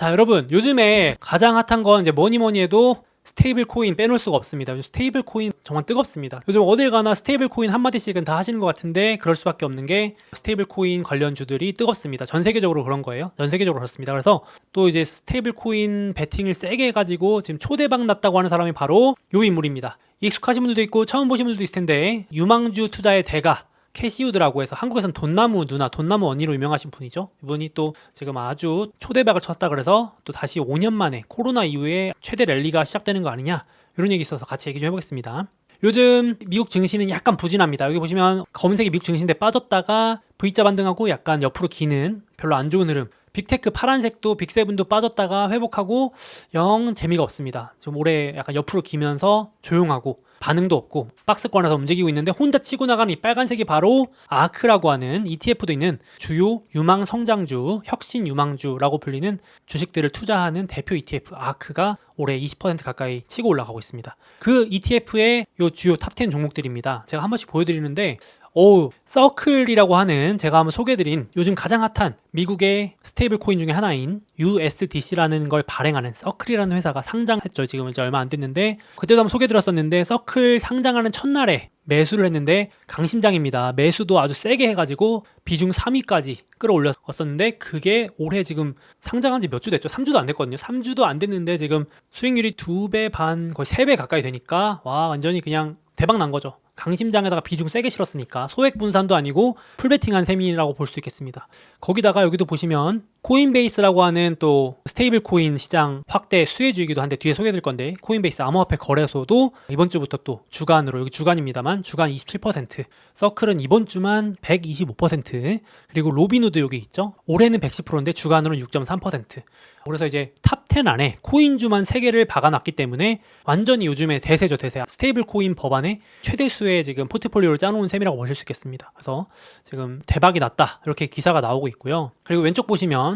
자, 여러분, 요즘에 가장 핫한 건 이제 뭐니 뭐니 해도 스테이블 코인 빼놓을 수가 없습니다. 요즘 스테이블 코인 정말 뜨겁습니다. 요즘 어딜 가나 스테이블 코인 한마디씩은 다 하시는 것 같은데 그럴 수밖에 없는 게 스테이블 코인 관련주들이 뜨겁습니다. 전 세계적으로 그런 거예요. 전 세계적으로 그렇습니다. 그래서 또 이제 스테이블 코인 베팅을 세게 해가지고 지금 초대박 났다고 하는 사람이 바로 요 인물입니다. 익숙하신 분들도 있고 처음 보신 분들도 있을 텐데 유망주 투자의 대가 캐시우드라고 해서 한국에선 돈나무 누나, 돈나무 언니로 유명하신 분이죠. 이분이 또 지금 아주 초대박을 쳤다 그래서 또 다시 5년 만에 코로나 이후에 최대 랠리가 시작되는 거 아니냐 이런 얘기 있어서 같이 얘기 좀 해보겠습니다. 요즘 미국 증시는 약간 부진합니다. 여기 보시면 검은색이 미국 증시인데 빠졌다가 V자 반등하고 약간 옆으로 기는 별로 안 좋은 흐름. 빅테크 파란색도 빅세븐도 빠졌다가 회복하고 영 재미가 없습니다. 지금 올해 약간 옆으로 기면서 조용하고 반응도 없고 박스권에서 움직이고 있는데 혼자 치고 나가는 이 빨간색이 바로 아크라고 하는 ETF도 있는 주요 유망 성장주, 혁신 유망주라고 불리는 주식들을 투자하는 대표 ETF 아크가 올해 20% 가까이 치고 올라가고 있습니다. 그 ETF의 요 주요 탑10 종목들입니다. 제가 한 번씩 보여드리는데 오, 서클이라고 하는 제가 한번 소개해드린 요즘 가장 핫한 미국의 스테이블 코인 중에 하나인 USDC라는 걸 발행하는 서클이라는 회사가 상장했죠. 지금 이제 얼마 안 됐는데 그때도 한번 소개드렸었는데 서클 상장하는 첫날에 매수를 했는데 강심장입니다. 매수도 아주 세게 해가지고 비중 3위까지 끌어올렸었는데 그게 올해 지금 상장한 지 몇 주 됐죠? 3주도 안 됐거든요. 3주도 안 됐는데 지금 수익률이 2배 반 거의 3배 가까이 되니까 와 완전히 그냥 대박 난 거죠. 강심장에다가 비중 세게 실었으니까 소액 분산도 아니고 풀베팅한 셈이라고 볼 수 있겠습니다. 거기다가 여기도 보시면 코인베이스라고 하는 또 스테이블 코인 시장 확대 수혜주이기도 한데 뒤에 소개해드릴 건데 코인베이스 암호화폐 거래소도 이번 주부터 또 주간으로 여기 주간입니다만 주간 27% 서클은 이번 주만 125% 그리고 로비누드 여기 있죠? 올해는 110%인데 주간으로는 6.3% 그래서 이제 탑 10 안에 코인주만 3개를 박아놨기 때문에 완전히 요즘에 대세죠 대세. 스테이블 코인 법안에 최대 수의 지금 포트폴리오를 짜놓은 셈이라고 보실 수 있겠습니다. 그래서 지금 대박이 났다 이렇게 기사가 나오고 있고요. 그리고 왼쪽 보시면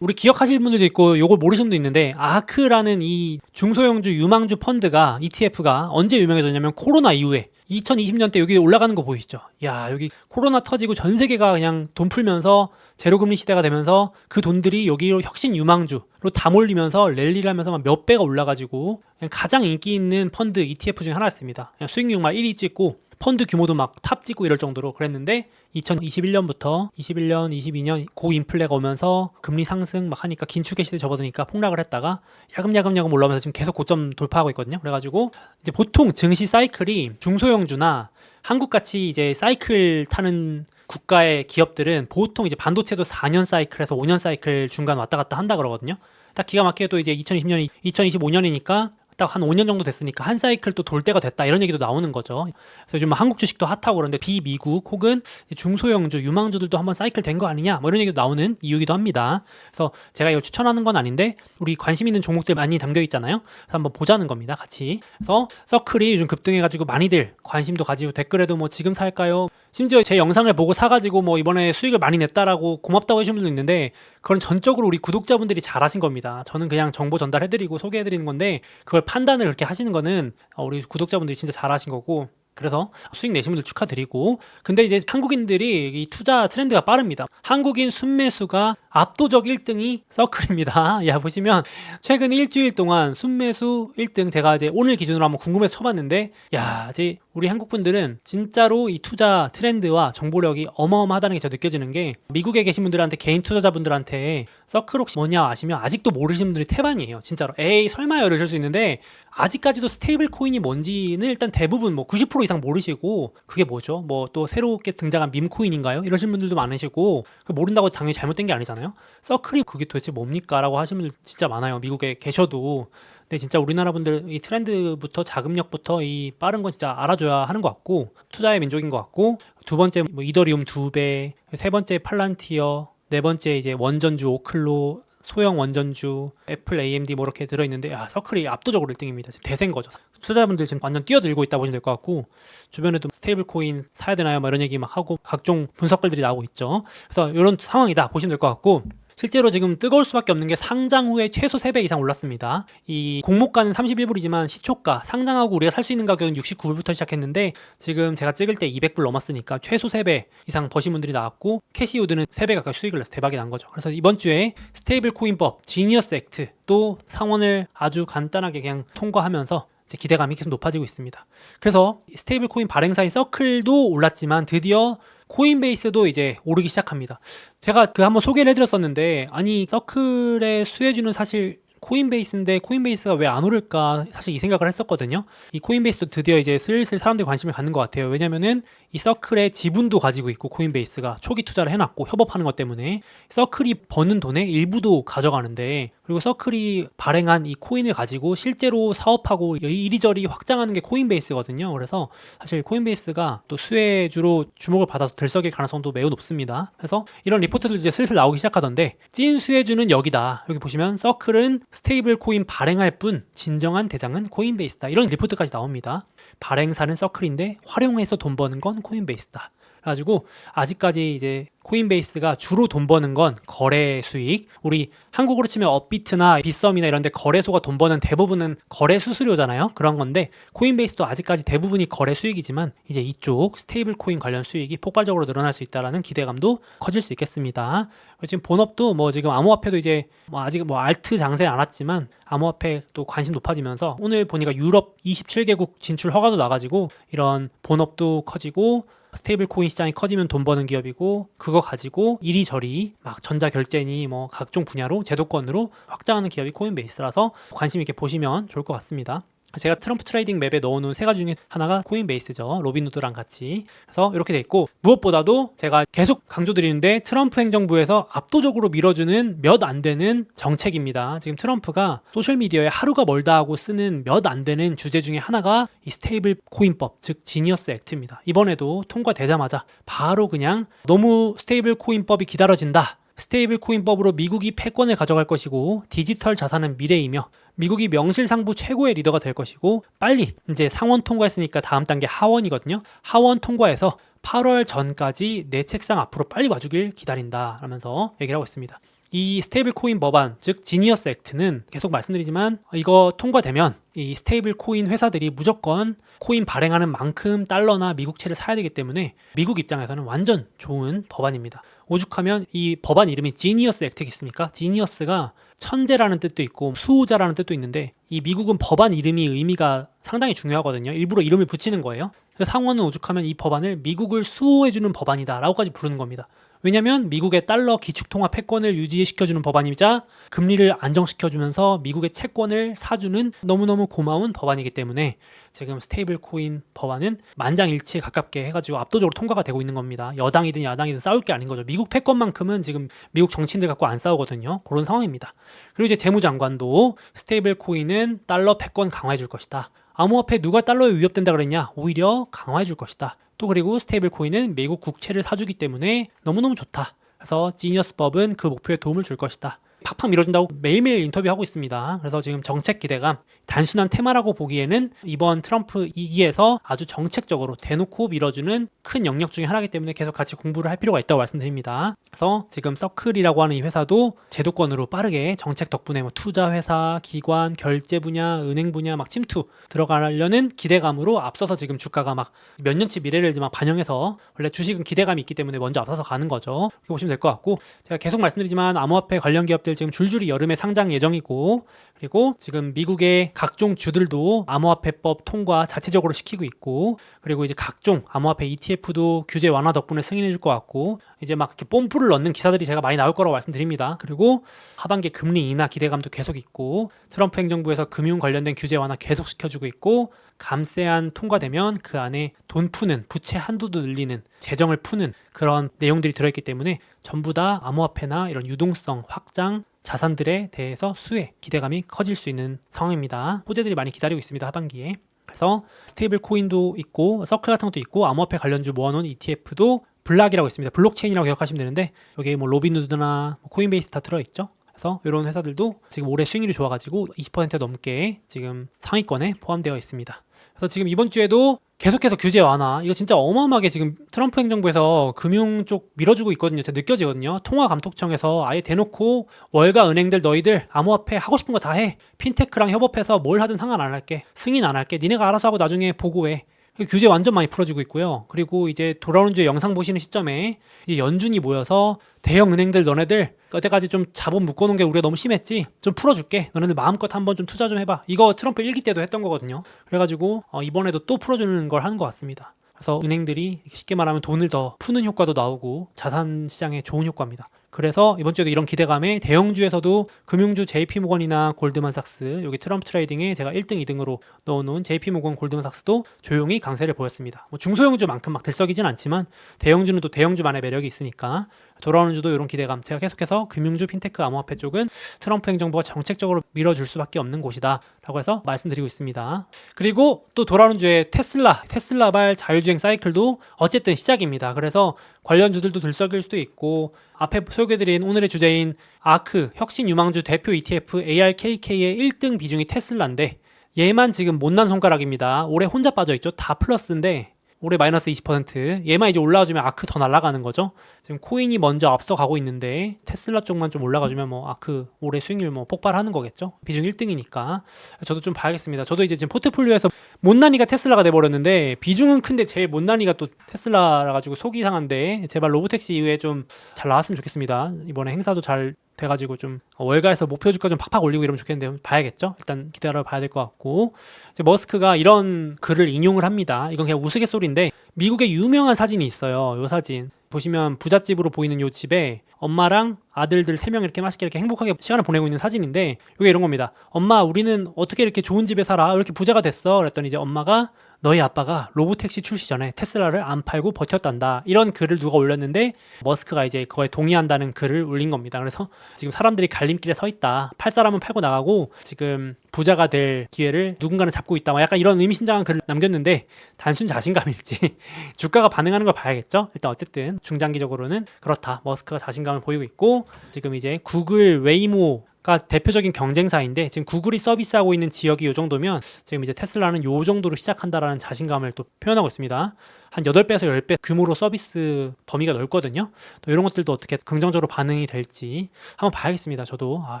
우리 기억하실 분들도 있고 요걸 모르시는 분도 있는데 아크라는 이 중소형주 유망주 펀드가 ETF가 언제 유명해졌냐면 코로나 이후에 2020년 때 여기 올라가는 거 보이시죠? 야 여기 코로나 터지고 전 세계가 그냥 돈 풀면서 제로금리 시대가 되면서 그 돈들이 여기로 혁신 유망주로 다 몰리면서 랠리를 하면서 막 몇 배가 올라가지고 가장 인기 있는 펀드 ETF 중에 하나였습니다. 그냥 수익률 막 1위 찍고 펀드 규모도 막 탑 찍고 이럴 정도로 그랬는데 2021년부터 21년, 22년 고인플레가 오면서 금리 상승 막 하니까 긴축의 시대 접어드니까 폭락을 했다가 야금야금 야금 올라오면서 지금 계속 고점 돌파하고 있거든요. 그래가지고 이제 보통 증시 사이클이 중소형주나 한국같이 이제 사이클 타는 국가의 기업들은 보통 이제 반도체도 4년 사이클에서 5년 사이클 중간 왔다 갔다 한다 그러거든요. 딱 기가 막히게 또 이제 2020년이 2025년이니까 딱 한 5년 정도 됐으니까 한 사이클 또 돌 때가 됐다 이런 얘기도 나오는 거죠. 그래서 요즘 뭐 한국 주식도 핫하고 그런데 비미국 혹은 중소형주 유망주들도 한번 사이클 된 거 아니냐 뭐 이런 얘기도 나오는 이유기도 합니다. 그래서 제가 이거 추천하는 건 아닌데 우리 관심 있는 종목들 많이 담겨 있잖아요. 그래서 한번 보자는 겁니다. 같이. 그래서 서클이 요즘 급등해가지고 많이들 관심도 가지고 댓글에도 뭐 지금 살까요? 심지어 제 영상을 보고 사가지고 뭐 이번에 수익을 많이 냈다라고 고맙다고 해주신 분도 있는데 그건 전적으로 우리 구독자분들이 잘하신 겁니다. 저는 그냥 정보 전달해드리고 소개해드리는 건데 그걸 판단을 그렇게 하시는 거는 어, 우리 구독자분들이 진짜 잘하신 거고 그래서 수익 내신 분들 축하드리고 근데 이제 한국인들이 이 투자 트렌드가 빠릅니다. 한국인 순매수가 압도적 1등이 서클입니다. 야 보시면 최근 일주일 동안 순매수 1등 제가 이제 오늘 기준으로 한번 궁금해서 쳐봤는데 야 이제 우리 한국 분들은 진짜로 이 투자 트렌드와 정보력이 어마어마하다는 게 저 느껴지는 게 미국에 계신 분들한테 개인 투자자분들한테 서클 혹시 뭐냐 아시면 아직도 모르시는 분들이 태반이에요. 진짜로 에이 설마요 이러실 수 있는데 아직까지도 스테이블 코인이 뭔지는 일단 대부분 뭐 90% 이상 모르시고 그게 뭐죠? 뭐 또 새롭게 등장한 밈 코인인가요? 이러신 분들도 많으시고 모른다고 당연히 잘못된 게 아니잖아요. 서클이 그게 도대체 뭡니까 라고 하시는 분들 진짜 많아요. 미국에 계셔도 근데 진짜 우리나라 분들 이 트렌드부터 자금력부터 이 빠른 건 진짜 알아줘야 하는 것 같고 투자의 민족인 것 같고 두 번째 뭐 이더리움 두 배, 세 번째 팔란티어, 네 번째 이제 원전주 오클로 소형 원전주, 애플, AMD 뭐 이렇게 들어있는데 야 서클이 압도적으로 1등입니다. 지금 대세인 거죠. 투자자분들 지금 완전 뛰어들고 있다 보시면 될 것 같고 주변에도 스테이블 코인 사야 되나요? 뭐 이런 얘기 막 하고 각종 분석글들이 나오고 있죠. 그래서 이런 상황이다 보시면 될 것 같고 실제로 지금 뜨거울 수밖에 없는 게 상장 후에 최소 3배 이상 올랐습니다. 이 공모가는 31불이지만 시초가 상장하고 우리가 살 수 있는 가격은 69불부터 시작했는데 지금 제가 찍을 때 200불 넘었으니까 최소 3배 이상 버신 분들이 나왔고 캐시우드는 3배 가까이 수익을 내서 대박이 난 거죠. 그래서 이번 주에 스테이블 코인법 지니어스 액트 또 상원을 아주 간단하게 그냥 통과하면서 기대감이 계속 높아지고 있습니다. 그래서 스테이블 코인 발행사인 서클도 올랐지만 드디어 코인베이스도 이제 오르기 시작합니다. 제가 그 한번 소개를 해드렸었는데 아니 서클의 수혜주는 사실 코인베이스인데 코인베이스가 왜 안 오를까 사실 이 생각을 했었거든요. 이 코인베이스도 드디어 이제 슬슬 사람들이 관심을 갖는 것 같아요. 왜냐면은 이 서클의 지분도 가지고 있고 코인베이스가 초기 투자를 해놨고 협업하는 것 때문에 서클이 버는 돈의 일부도 가져가는데 그리고 서클이 발행한 이 코인을 가지고 실제로 사업하고 이리저리 확장하는 게 코인베이스거든요. 그래서 사실 코인베이스가 또 수혜주로 주목을 받아서 들썩일 가능성도 매우 높습니다. 그래서 이런 리포트들 이제 슬슬 나오기 시작하던데 찐 수혜주는 여기다. 여기 보시면 서클은 스테이블 코인 발행할 뿐 진정한 대장은 코인베이스다. 이런 리포트까지 나옵니다. 발행사는 서클인데 활용해서 돈 버는 건 코인베이스다. 그래가지고 아직까지 이제 코인베이스가 주로 돈 버는 건 거래 수익. 우리 한국으로 치면 업비트나 빗썸이나 이런 데 거래소가 돈 버는 대부분은 거래 수수료잖아요. 그런 건데 코인베이스도 아직까지 대부분이 거래 수익이지만 이제 이쪽 스테이블 코인 관련 수익이 폭발적으로 늘어날 수 있다라는 기대감도 커질 수 있겠습니다. 지금 본업도 뭐 지금 암호화폐도 이제 뭐 아직 뭐 알트 장세 안 왔지만 암호화폐 또 관심 높아지면서 오늘 보니까 유럽 27개국 진출 허가도 나가지고 이런 본업도 커지고 스테이블 코인 시장이 커지면 돈 버는 기업이고 그거 가지고 이리저리 막 전자 결제니 뭐 각종 분야로 제도권으로 확장하는 기업이 코인베이스라서 관심 있게 보시면 좋을 것 같습니다. 제가 트럼프 트레이딩 맵에 넣어놓은 세 가지 중에 하나가 코인베이스죠. 로빈후드랑 같이. 그래서 이렇게 돼 있고 무엇보다도 제가 계속 강조드리는데 트럼프 행정부에서 압도적으로 밀어주는 몇 안 되는 정책입니다. 지금 트럼프가 소셜 미디어에 하루가 멀다 하고 쓰는 몇 안 되는 주제 중에 하나가 이 스테이블 코인법, 즉 지니어스 액트입니다. 이번에도 통과되자마자 바로 그냥 너무 스테이블 코인법이 기다려진다. 스테이블 코인법으로 미국이 패권을 가져갈 것이고 디지털 자산은 미래이며 미국이 명실상부 최고의 리더가 될 것이고 빨리 이제 상원 통과했으니까 다음 단계 하원이거든요. 하원 통과해서 8월 전까지 내 책상 앞으로 빨리 와주길 기다린다 라면서 얘기를 하고 있습니다. 이 스테이블 코인 법안, 즉 지니어스 액트는 계속 말씀드리지만 이거 통과되면 이 스테이블 코인 회사들이 무조건 코인 발행하는 만큼 달러나 미국채를 사야 되기 때문에 미국 입장에서는 완전 좋은 법안입니다. 오죽하면 이 법안 이름이 지니어스 액트겠습니까? 지니어스가 천재라는 뜻도 있고 수호자라는 뜻도 있는데 이 미국은 법안 이름이 의미가 상당히 중요하거든요. 일부러 이름을 붙이는 거예요. 상원은 오죽하면 이 법안을 미국을 수호해주는 법안이다라고까지 부르는 겁니다. 왜냐하면 미국의 달러 기축통화 패권을 유지시켜주는 법안이자 금리를 안정시켜주면서 미국의 채권을 사주는 너무너무 고마운 법안이기 때문에 지금 스테이블 코인 법안은 만장일치에 가깝게 해가지고 압도적으로 통과가 되고 있는 겁니다. 여당이든 야당이든 싸울 게 아닌 거죠. 미국 패권만큼은 지금 미국 정치인들 갖고 안 싸우거든요. 그런 상황입니다. 그리고 이제 재무장관도 스테이블 코인은 달러 패권 강화해 줄 것이다. 암호화폐 누가 달러에 위협된다 그랬냐? 오히려 강화해 줄 것이다. 또 그리고 스테이블 코인은 미국 국채를 사주기 때문에 너무너무 좋다. 그래서 지니어스법은 그 목표에 도움을 줄 것이다. 팍팍 밀어준다고 매일매일 인터뷰하고 있습니다. 그래서 지금 정책 기대감 단순한 테마라고 보기에는 이번 트럼프 2기에서 아주 정책적으로 대놓고 밀어주는 큰 영역 중의 하나이기 때문에 계속 같이 공부를 할 필요가 있다고 말씀드립니다. 그래서 지금 서클이라고 하는 이 회사도 제도권으로 빠르게 정책 덕분에 뭐 투자 회사, 기관, 결제 분야, 은행 분야 막 침투 들어가려는 기대감으로 앞서서 지금 주가가 막 몇 년치 미래를 막 반영해서 원래 주식은 기대감이 있기 때문에 먼저 앞서서 가는 거죠. 그렇게 보시면 될 것 같고 제가 계속 말씀드리지만 암호화폐 관련 기업들 지금 줄줄이 여름에 상장 예정이고 그리고 지금 미국의 각종 주들도 암호화폐법 통과 자체적으로 시키고 있고 그리고 이제 각종 암호화폐 ETF도 규제 완화 덕분에 승인해 줄 것 같고 이제 막 이렇게 뽐뿌를 넣는 기사들이 제가 많이 나올 거라고 말씀드립니다. 그리고 하반기 금리 인하 기대감도 계속 있고 트럼프 행정부에서 금융 관련된 규제 완화 계속 시켜주고 있고 감세안 통과되면 그 안에 돈 푸는 부채 한도도 늘리는 재정을 푸는 그런 내용들이 들어있기 때문에 전부 다 암호화폐나 이런 유동성 확장 자산들에 대해서 수혜 기대감이 커질 수 있는 상황입니다. 호재들이 많이 기다리고 있습니다. 하반기에. 그래서 스테이블 코인도 있고 서클 같은 것도 있고 암호화폐 관련주 모아놓은 ETF도 블락이라고 있습니다. 블록체인이라고 기억하시면 되는데 여기에 뭐 로빈후드나 뭐 코인베이스 다 들어있죠. 그래서 이런 회사들도 지금 올해 수익률이 좋아가지고 20% 넘게 지금 상위권에 포함되어 있습니다. 그래서 지금 이번 주에도 계속해서 규제 완화. 이거 진짜 어마어마하게 지금 트럼프 행정부에서 금융 쪽 밀어주고 있거든요. 진짜 느껴지거든요. 통화감독청에서 아예 대놓고 월가 은행들 너희들 암호화폐 하고 싶은 거 다 해. 핀테크랑 협업해서 뭘 하든 상관 안 할게. 승인 안 할게. 니네가 알아서 하고 나중에 보고해. 규제 완전 많이 풀어주고 있고요. 그리고 이제 돌아오는 주에 영상 보시는 시점에 이제 연준이 모여서 대형 은행들 너네들 여태까지 좀 자본 묶어놓은 게 우리가 너무 심했지. 좀 풀어줄게. 너네들 마음껏 한번 좀 투자 좀 해봐. 이거 트럼프 일기 때도 했던 거거든요. 그래가지고 어, 이번에도 또 풀어주는 걸 하는 것 같습니다. 그래서 은행들이 쉽게 말하면 돈을 더 푸는 효과도 나오고 자산 시장에 좋은 효과입니다. 그래서 이번 주에도 이런 기대감에 대형주에서도 금융주 JP모건이나 골드만삭스 여기 트럼프 트레이딩에 제가 1등, 2등으로 넣어놓은 JP모건, 골드만삭스도 조용히 강세를 보였습니다. 뭐 중소형주만큼 막 들썩이진 않지만 대형주는 또 대형주만의 매력이 있으니까 돌아오는 주도 이런 기대감 제가 계속해서 금융주, 핀테크, 암호화폐 쪽은 트럼프 행정부가 정책적으로 밀어줄 수밖에 없는 곳이다 라고 해서 말씀드리고 있습니다. 그리고 또 돌아오는 주에 테슬라, 테슬라발 자율주행 사이클도 어쨌든 시작입니다. 그래서 관련 주들도 들썩일 수도 있고 앞에 소개드린 오늘의 주제인 아크 혁신 유망주 대표 ETF ARKK의 1등 비중이 테슬라인데 얘만 지금 못난 손가락입니다. 올해 혼자 빠져 있죠. 다 플러스인데 올해 마이너스 20% 얘만 이제 올라와주면 아크 더 날아가는 거죠. 지금 코인이 먼저 앞서 가고 있는데 테슬라 쪽만 좀 올라가주면 뭐 아크 올해 수익률 뭐 폭발하는 거겠죠. 비중 1등이니까 저도 좀 봐야겠습니다. 저도 이제 지금 포트폴리오에서 못난이가 테슬라가 돼버렸는데 비중은 큰데 제일 못난이가 또 테슬라라 가지고 속이 상한데 제발 로보택시 이후에 좀 잘 나왔으면 좋겠습니다. 이번에 행사도 잘 돼가지고 좀 월가에서 목표 주가 좀 팍팍 올리고 이러면 좋겠는데 봐야겠죠. 일단 기다려 봐야 될 것 같고 이제 머스크가 이런 글을 인용을 합니다. 이건 그냥 우스갯소리인데 미국의 유명한 사진이 있어요. 요 사진 보시면 부잣집으로 보이는 요 집에 엄마랑 아들들 세 명 이렇게 맛있게 이렇게 행복하게 시간을 보내고 있는 사진인데 이게 이런 겁니다. 엄마 우리는 어떻게 이렇게 좋은 집에 살아? 왜 이렇게 부자가 됐어? 그랬더니 이제 엄마가 너희 아빠가 로보택시 출시 전에 테슬라를 안 팔고 버텼단다. 이런 글을 누가 올렸는데 머스크가 이제 그거에 동의한다는 글을 올린 겁니다. 그래서 지금 사람들이 갈림길에 서 있다. 팔 사람은 팔고 나가고 지금 부자가 될 기회를 누군가는 잡고 있다. 막 약간 이런 의미심장한 글을 남겼는데 단순 자신감일지 주가가 반응하는 걸 봐야겠죠. 일단 어쨌든 중장기적으로는 그렇다. 머스크가 자신감을 보이고 있고 지금 이제 구글 웨이모 가 대표적인 경쟁사인데 지금 구글이 서비스하고 있는 지역이 이 정도면 지금 이제 테슬라는 요 정도로 시작한다라는 자신감을 또 표현하고 있습니다. 한 8배에서 10배 규모로 서비스 범위가 넓거든요. 또 이런 것들도 어떻게 긍정적으로 반응이 될지 한번 봐야겠습니다. 저도 아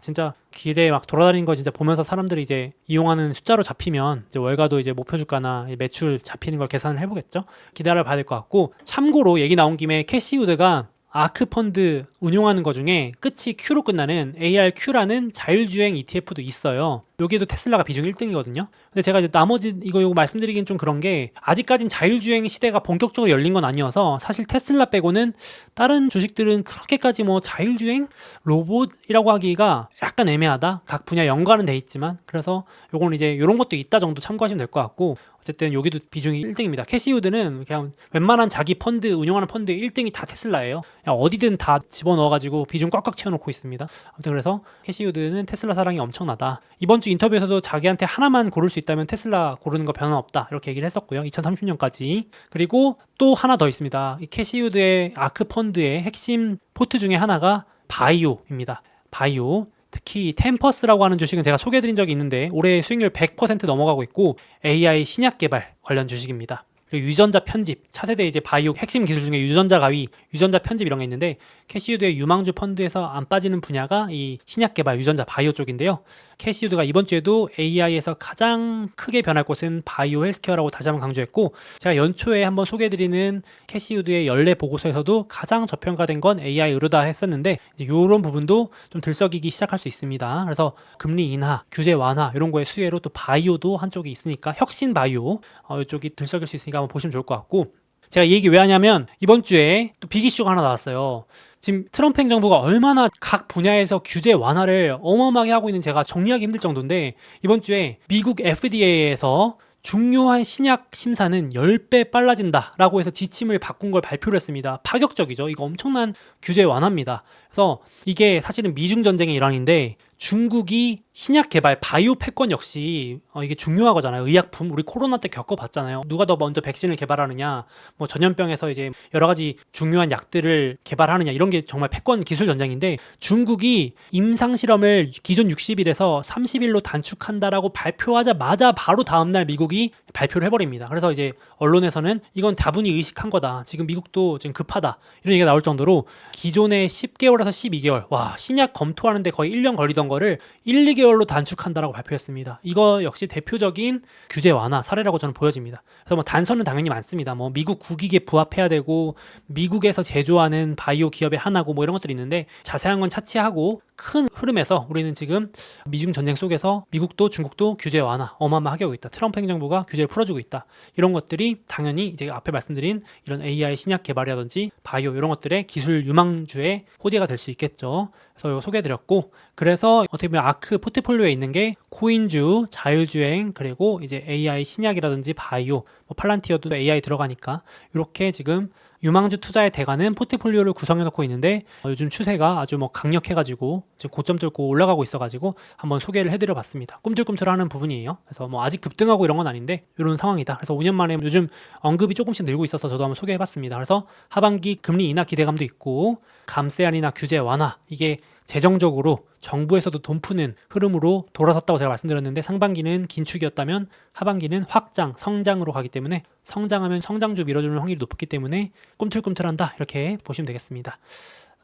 진짜 길에 막 돌아다니는 거 진짜 보면서 사람들이 이제 이용하는 숫자로 잡히면 이제 월가도 이제 목표 주가나 매출 잡히는 걸 계산을 해보겠죠. 기다려 봐야 될 것 같고 참고로 얘기 나온 김에 캐시우드가 아크 펀드 운용하는 것 중에 끝이 Q로 끝나는 ARQ라는 자율주행 ETF도 있어요. 여기도 테슬라가 비중 1등이거든요. 근데 제가 이제 나머지 이거 이거 말씀드리긴 좀 그런 게 아직까진 자율주행 시대가 본격적으로 열린 건 아니어서 사실 테슬라 빼고는 다른 주식들은 그렇게까지 뭐 자율주행 로봇이라고 하기가 약간 애매하다. 각 분야 연관은 돼 있지만 그래서 요거는 이제 이런 것도 있다 정도 참고하시면 될 것 같고 어쨌든 여기도 비중이 1등입니다. 캐시우드는 그냥 웬만한 자기 펀드 운용하는 펀드 1등이 다 테슬라예요. 어디든 다 집어넣어가지고 비중 꽉꽉 채워놓고 있습니다. 아무튼 그래서 캐시우드는 테슬라 사랑이 엄청나다. 이번 주 인터뷰에서도 자기한테 하나만 고를 수 있다면 테슬라 고르는 거 변화 없다 이렇게 얘기를 했었고요. 2030년까지 그리고 또 하나 더 있습니다. 이 캐시우드의 아크 펀드의 핵심 포트 중에 하나가 바이오입니다. 바이오 특히 템퍼스라고 하는 주식은 제가 소개해드린 적이 있는데 올해 수익률 100% 넘어가고 있고 AI 신약 개발 관련 주식입니다. 그리고 유전자 편집, 차세대 이제 바이오 핵심 기술 중에 유전자 가위, 유전자 편집 이런 게 있는데 캐시우드의 유망주 펀드에서 안 빠지는 분야가 이 신약 개발, 유전자 바이오 쪽인데요. 캐시우드가 이번 주에도 AI에서 가장 크게 변할 곳은 바이오 헬스케어라고 다시 한번 강조했고 제가 연초에 한번 소개해드리는 캐시우드의 연례 보고서에서도 가장 저평가된 건 AI 의료다 했었는데 이런 부분도 좀 들썩이기 시작할 수 있습니다. 그래서 금리 인하, 규제 완화 이런 거에 수혜로 또 바이오도 한쪽이 있으니까 혁신 바이오 어, 이쪽이 들썩일 수 있으니까 한번 보시면 좋을 것 같고 제가 이 얘기 왜 하냐면 이번 주에 또 빅 이슈가 하나 나왔어요. 지금 트럼프 행정부가 얼마나 각 분야에서 규제 완화를 어마어마하게 하고 있는 제가 정리하기 힘들 정도인데 이번 주에 미국 FDA에서 중요한 신약 심사는 10배 빨라진다라고 해서 지침을 바꾼 걸 발표를 했습니다. 파격적이죠. 이거 엄청난 규제 완화입니다. 그래서 이게 사실은 미중 전쟁의 일환인데 중국이 신약 개발 바이오 패권 역시 어, 이게 중요하거잖아요. 의약품 우리 코로나 때 겪어봤잖아요. 누가 더 먼저 백신을 개발하느냐, 뭐 전염병에서 이제 여러 가지 중요한 약들을 개발하느냐 이런 게 정말 패권 기술 전쟁인데 중국이 임상 실험을 기존 60일에서 30일로 단축한다라고 발표하자마자 바로 다음 날 미국이 발표를 해버립니다. 그래서 이제 언론에서는 이건 다분히 의식한 거다. 지금 미국도 지금 급하다 이런 얘기가 나올 정도로 기존의 10개월 에서 12개월 와 신약 검토하는데 거의 1년 걸리던 거를 1, 2개월로 단축한다라고 발표했습니다. 이거 역시 대표적인 규제 완화 사례라고 저는 보여집니다. 그래서 뭐 단서는 당연히 많습니다. 뭐 미국 국익에 부합해야 되고 미국에서 제조하는 바이오 기업의 하나고 뭐 이런 것들이 있는데 자세한 건 차치하고 큰 흐름에서 우리는 지금 미중 전쟁 속에서 미국도 중국도 규제 완화 어마어마하게 하고 있다. 트럼프 행정부가 규제를 풀어주고 있다. 이런 것들이 당연히 이제 앞에 말씀드린 이런 AI 신약 개발이라든지 바이오 이런 것들의 기술 유망주의 호재가 될 수 있겠죠. 그래서 이거 소개해드렸고 그래서 어떻게 보면 아크 포트폴리오에 있는 게 코인주, 자율주행 그리고 이제 AI 신약이라든지 바이오, 뭐 팔란티어도 AI 들어가니까 이렇게 지금 유망주 투자에 대가는 포트폴리오를 구성해 놓고 있는데 어, 요즘 추세가 아주 뭐 강력해가지고 지금 고점 뚫고 올라가고 있어가지고 한번 소개를 해드려 봤습니다. 꿈틀꿈틀하는 부분이에요. 그래서 뭐 아직 급등하고 이런 건 아닌데 이런 상황이다. 그래서 5년 만에 요즘 언급이 조금씩 늘고 있어서 저도 한번 소개해 봤습니다. 그래서 하반기 금리 인하 기대감도 있고 감세 안이나 규제 완화 이게 재정적으로 정부에서도 돈 푸는 흐름으로 돌아섰다고 제가 말씀드렸는데 상반기는 긴축이었다면 하반기는 확장, 성장으로 가기 때문에 성장하면 성장주 밀어주는 확률이 높기 때문에 꿈틀꿈틀한다 이렇게 보시면 되겠습니다.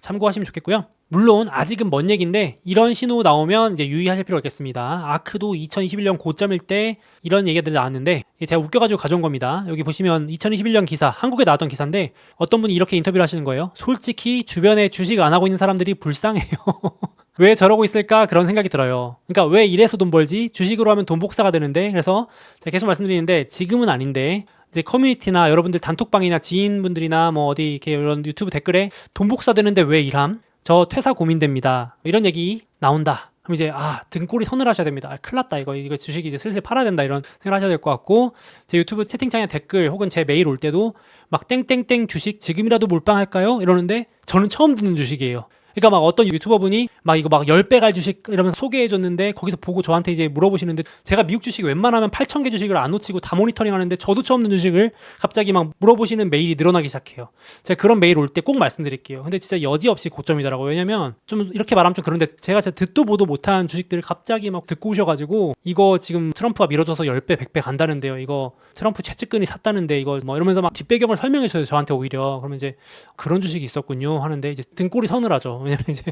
참고하시면 좋겠고요. 물론 아직은 먼 얘기인데 이런 신호 나오면 이제 유의하실 필요가 있겠습니다. 아크도 2021년 고점일 때 이런 얘기들이 나왔는데 제가 웃겨가지고 가져온 겁니다. 여기 보시면 2021년 기사 한국에 나왔던 기사인데 어떤 분이 이렇게 인터뷰를 하시는 거예요. 솔직히 주변에 주식 안 하고 있는 사람들이 불쌍해요. 왜 저러고 있을까 그런 생각이 들어요. 그러니까 왜 이래서 돈 벌지? 주식으로 하면 돈 복사가 되는데 그래서 제가 계속 말씀드리는데 지금은 아닌데 이제 커뮤니티나 여러분들 단톡방이나 지인분들이나 뭐 어디 이렇게 이런 유튜브 댓글에 돈 복사 되는데 왜 일함? 저 퇴사 고민됩니다. 이런 얘기 나온다. 그럼 이제 아 등골이 서늘하셔야 됩니다. 아, 큰일 났다 이거 이거 주식 이제 슬슬 팔아야 된다 이런 생각하셔야 될 것 같고 제 유튜브 채팅창에 댓글 혹은 제 메일 올 때도 막 땡땡땡 주식 지금이라도 몰빵할까요? 이러는데 저는 처음 듣는 주식이에요. 그러니까 막 어떤 유튜버 분이 막 이거 막 10배 갈 주식 이러면서 소개해 줬는데 거기서 보고 저한테 이제 물어보시는데 제가 미국 주식 웬만하면 8,000개 주식을 안 놓치고 다 모니터링 하는데 저도 처음 듣는 주식을 갑자기 막 물어보시는 메일이 늘어나기 시작해요. 제가 그런 메일 올 때 꼭 말씀드릴게요. 근데 진짜 여지없이 고점이더라고요. 왜냐면 좀 이렇게 말하면 좀 그런데 제가 진짜 듣도 보도 못한 주식들을 갑자기 막 듣고 오셔가지고 이거 지금 트럼프가 밀어줘서 10배, 100배 간다는데요. 이거 트럼프 최측근이 샀다는데 이거 뭐 이러면서 막 뒷배경을 설명해 줘요. 저한테 오히려. 그러면 이제 그런 주식이 있었군요. 하는데 이제 등골이 서늘하죠. 왜냐면 이제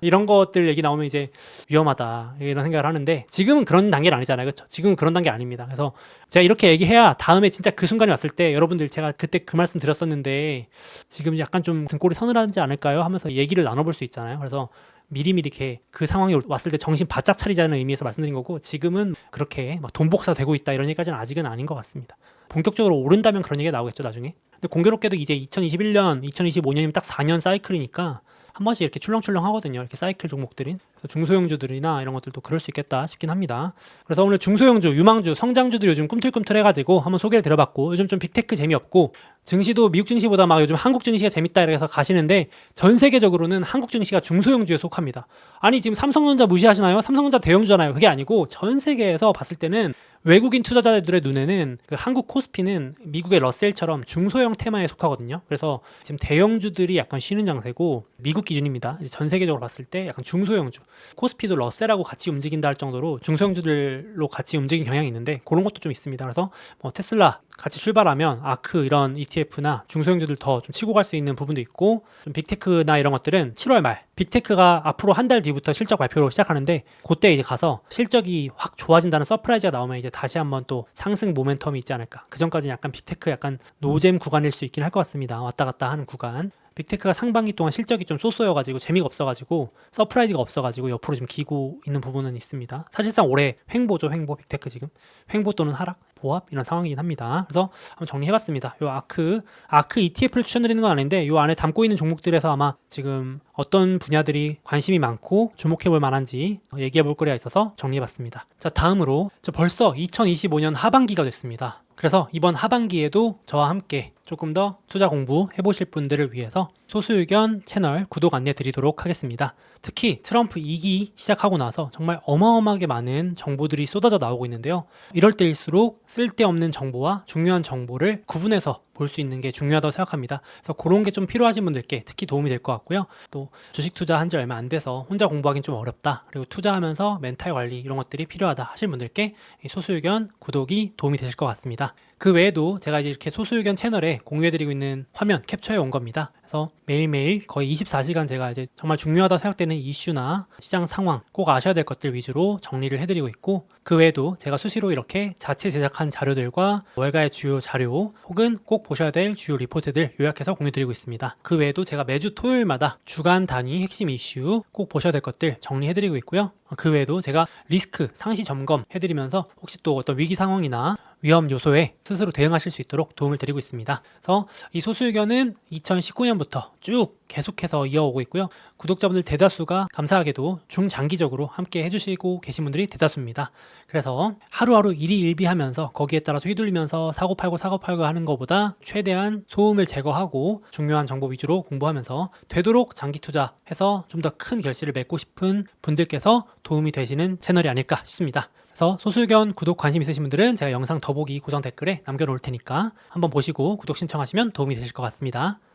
이런 것들 얘기 나오면 이제 위험하다 이런 생각을 하는데 지금은 그런 단계는 아니잖아요. 그렇죠? 지금은 그런 단계 아닙니다. 그래서 제가 이렇게 얘기해야 다음에 진짜 그 순간이 왔을 때 여러분들 제가 그때 그 말씀 드렸었는데 지금 약간 좀 등골이 서늘하지 않을까요? 하면서 얘기를 나눠볼 수 있잖아요. 그래서 미리미리 이렇게 그 상황이 왔을 때 정신 바짝 차리자는 의미에서 말씀드린 거고 지금은 그렇게 막 돈 복사 되고 있다 이런 얘기까지는 아직은 아닌 것 같습니다. 본격적으로 오른다면 그런 얘기가 나오겠죠 나중에. 근데 공교롭게도 이제 2021년, 2025년이면 딱 4년 사이클이니까 한 번씩 이렇게 출렁출렁 하거든요. 이렇게 사이클. 그래서 중소형주들이나 이런 것들도 그럴 수 있겠다 싶긴 합니다. 그래서 오늘 중소형주, 유망주, 성장주들 요즘 꿈틀꿈틀 해가지고 한번 소개를 드려봤고 요즘 좀 빅테크 재미없고 증시도 미국 증시보다 막 요즘 한국 증시가 재밌다 이래서 가시는데 전 세계적으로는 한국 증시가 중소형주에 속합니다. 아니 지금 삼성전자 무시하시나요? 삼성전자 대형주잖아요. 그게 아니고 전 세계에서 봤을 때는 외국인 투자자들의 눈에는 그 한국 코스피는 미국의 러셀처럼 중소형 테마에 속하거든요. 그래서 지금 대형주들이 약간 쉬는 장세고 미국 기준입니다. 전 세계적으로 봤을 때 약간 중소형주 코스피도 러셀하고 같이 움직인다 할 정도로 중소형주들로 같이 움직인 경향이 있는데 그런 것도 좀 있습니다. 그래서 뭐 테슬라 같이 출발하면 아크 이런 ETF나 중소형주들 더 좀 치고 갈 수 있는 부분도 있고 좀 빅테크나 이런 것들은 7월 말 빅테크가 앞으로 한 달 뒤부터 실적 발표를 시작하는데 그때 이제 가서 실적이 확 좋아진다는 서프라이즈가 나오면 이제 다시 한번 또 상승 모멘텀이 있지 않을까. 그 전까지는 약간 빅테크 약간 노잼 구간일 수 있긴 할 것 같습니다. 왔다 갔다 하는 구간. 빅테크가 상반기 동안 실적이 좀 쏘쏘여가지고 재미가 없어가지고 서프라이즈가 없어가지고 옆으로 좀 기고 있는 부분은 있습니다. 사실상 올해 횡보죠 횡보 빅테크 지금 횡보 또는 하락 보합 이런 상황이긴 합니다. 그래서 한번 정리해봤습니다. 요 아크 아크 ETF를 추천드리는 건 아닌데 요 안에 담고 있는 종목들에서 아마 지금 어떤 분야들이 관심이 많고 주목해볼 만한지 얘기해볼 거리가 있어서 정리해봤습니다. 자 다음으로 저 벌써 2025년 하반기가 됐습니다. 그래서 이번 하반기에도 저와 함께 조금 더 투자 공부 해보실 분들을 위해서 소수 의견 채널 구독 안내 드리도록 하겠습니다. 특히 트럼프 2기 시작하고 나서 정말 어마어마하게 많은 정보들이 쏟아져 나오고 있는데요. 이럴 때일수록 쓸데없는 정보와 중요한 정보를 구분해서 볼 수 있는 게 중요하다고 생각합니다. 그래서 그런 게 좀 필요하신 분들께 특히 도움이 될 것 같고요. 또 주식 투자한 지 얼마 안 돼서 혼자 공부하기는 좀 어렵다. 그리고 투자하면서 멘탈 관리 이런 것들이 필요하다 하실 분들께 이 소수 의견 구독이 도움이 되실 것 같습니다. 그 외에도 제가 이제 이렇게 소수 의견 채널에 공유해드리고 있는 화면 캡처해 온 겁니다. 그래서 매일매일 거의 24시간 제가 이제 정말 중요하다 생각되는 이슈나 시장 상황 꼭 아셔야 될 것들 위주로 정리를 해드리고 있고 그 외에도 제가 수시로 이렇게 자체 제작한 자료들과 월가의 주요 자료 혹은 꼭 보셔야 될 주요 리포트들 요약해서 공유드리고 있습니다. 그 외에도 제가 매주 토요일마다 주간 단위 핵심 이슈 꼭 보셔야 될 것들 정리해드리고 있고요. 그 외에도 제가 리스크 상시 점검 해드리면서 혹시 또 어떤 위기 상황이나 위험 요소에 스스로 대응하실 수 있도록 도움을 드리고 있습니다. 그래서 이 소수 의견은 2019년부터 쭉 계속해서 이어오고 있고요. 구독자분들 대다수가 감사하게도 중장기적으로 함께 해주시고 계신 분들이 대다수입니다. 그래서 하루하루 일이 일비하면서 거기에 따라서 휘둘리면서 사고 팔고 사고 팔고 하는 것보다 최대한 소음을 제거하고 중요한 정보 위주로 공부하면서 되도록 장기 투자해서 좀 더 큰 결실을 맺고 싶은 분들께서 도움이 되시는 채널이 아닐까 싶습니다. 그래서 소수 의견 구독 관심 있으신 분들은 제가 영상 더보기 고정 댓글에 남겨놓을 테니까 한번 보시고 구독 신청하시면 도움이 되실 것 같습니다.